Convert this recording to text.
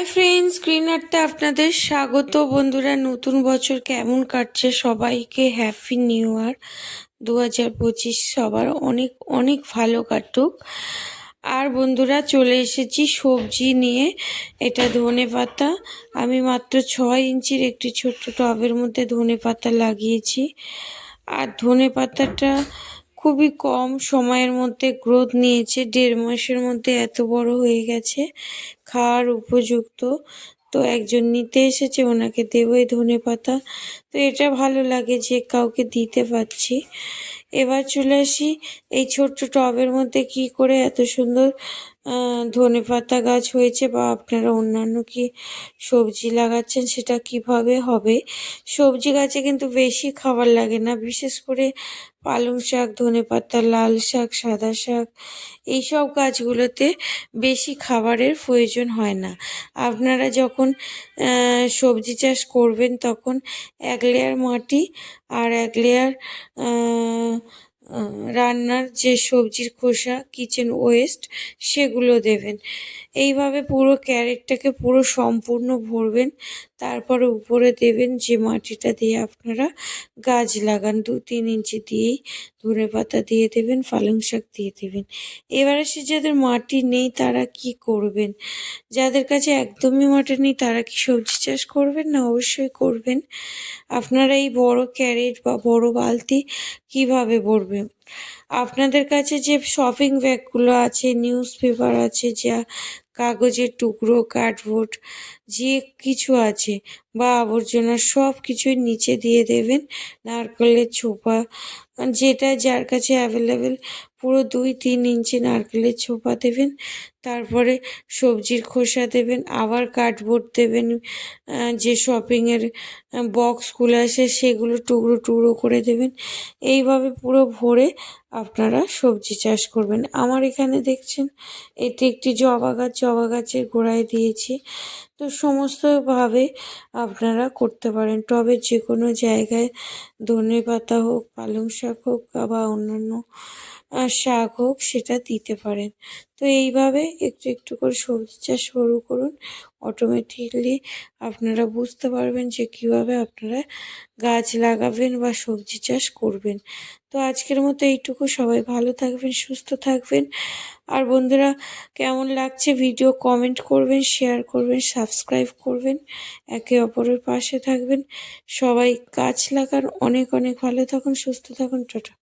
Hi friends screen আর্টে আপনাদের স্বাগত। বন্ধুরা, নতুন বছর কেমন কাটছে? সবাইকে হ্যাপি নিউ ইয়ার দু হাজার পঁচিশ সবার অনেক অনেক ভালো কাটুক। আর বন্ধুরা, চলে এসেছি সবজি নিয়ে। এটা ধনে পাতা। আমি মাত্র ছয় ইঞ্চির একটি ছোট্ট টবের মধ্যে ধনে পাতা লাগিয়েছি। আর ধনে পাতাটা খুবই কম সময়ের মধ্যে গ্রোথ নিয়েছে। দেড় মাসের মধ্যে এত বড় হয়ে গেছে। খাওয়ার উপযুক্ত। তো একজন নিতে এসেছে, ওনাকে দেবো এই ধনে পাতা। তো এটা ভালো লাগে যে কাউকে দিতে পারছি। এবার চলে আসি এই ছোট্ট টবের মধ্যে কি করে এত সুন্দর ধনে পাতা গাছ হয়েছে বা আপনারা অন্যান্য কি সবজি লাগাচ্ছেন সেটা কীভাবে হবে? সবজি গাছে কিন্তু বেশি খাবার লাগে না, বিশেষ করে পালং শাক, ধনে পাতা, লাল শাক, সাদা শাক, এইসব গাছগুলোতে বেশি খাবারের প্রয়োজন হয় না। আপনারা যখন সবজি চাষ করবেন তখন এক লেয়ার মাটি আর এক লেয়ার রান্নার যে সবজির খোসা কিচেন ওয়েস্ট সেগুলো দেবেন। এইভাবে পুরো ক্যারেটটাকে পুরো সম্পূর্ণ ভরবেন। তারপরে উপরে দেবেন যে মাটিটা দিয়ে আপনারা গাছ লাগান, দু তিন ইঞ্চি দিয়েই ধনে পাতা দিয়ে দেবেন, পালং শাক দিয়ে দেবেন। এবারে সে যাদের মাটি নেই তারা কি করবেন? যাদের কাছে একদমই মাটি নেই তারা কি সবজি চাষ করবেন না অবশ্যই করবেন? আপনারা এই বড় ক্যারেট বা বড় বালতি কীভাবে ভরবেন? আপনাদের কাছে যে শপিং ব্যাগগুলো আছে নিউজ পেপার আছে, যা কাগজের টুকরো কার্ডবোর্ড যে কিছু আছে বা আবর্জনা সব কিছুই নিচে দিয়ে দেবেন। নারকেলের ছোপা, যেটা যার কাছে অ্যাভেলেবেল পুরো দুই তিন ইঞ্চি নারকেলের ছোপা দেবেন। তারপরে সবজির খোসা দেবেন, আবার কার্ডবোর্ড দেবেন যে শপিংয়ের বক্সগুলো আসে সেগুলো টুকরো টুকরো করে দেবেন। এইভাবে পুরো ভরে আপনারা সবজি চাষ করবেন। আমার এখানে দেখছেন, এটি একটি জবা গাছ, জবা গাছের গোড়ায় দিয়েছি। তো সমস্তভাবে আপনারা করতে পারেন। টবে যে কোনো জায়গায় ধনে পাতা হোক পালং শাক হোক বা অন্যান্য শাক হোক সেটা দিতে পারেন। তো এইভাবে একটু একটু করে সবজি চাষ শুরু করুন। অটোমেটিকলি আপনারা বুঝতে পারবেন যে কীভাবে আপনারা গাছ লাগাবেন বা সবজি চাষ করবেন। তো আজকের মতো এইটুকু। সবাই ভালো থাকবেন, সুস্থ থাকবেন। আর বন্ধুরা, কেমন লাগছে ভিডিও কমেন্ট করবেন, শেয়ার করবেন, সাবস্ক্রাইব করবেন, একে অপরের পাশে থাকবেন। সবাই গাছ লাগান, অনেক অনেক ভালো থাকুন, সুস্থ থাকুন। টাটা।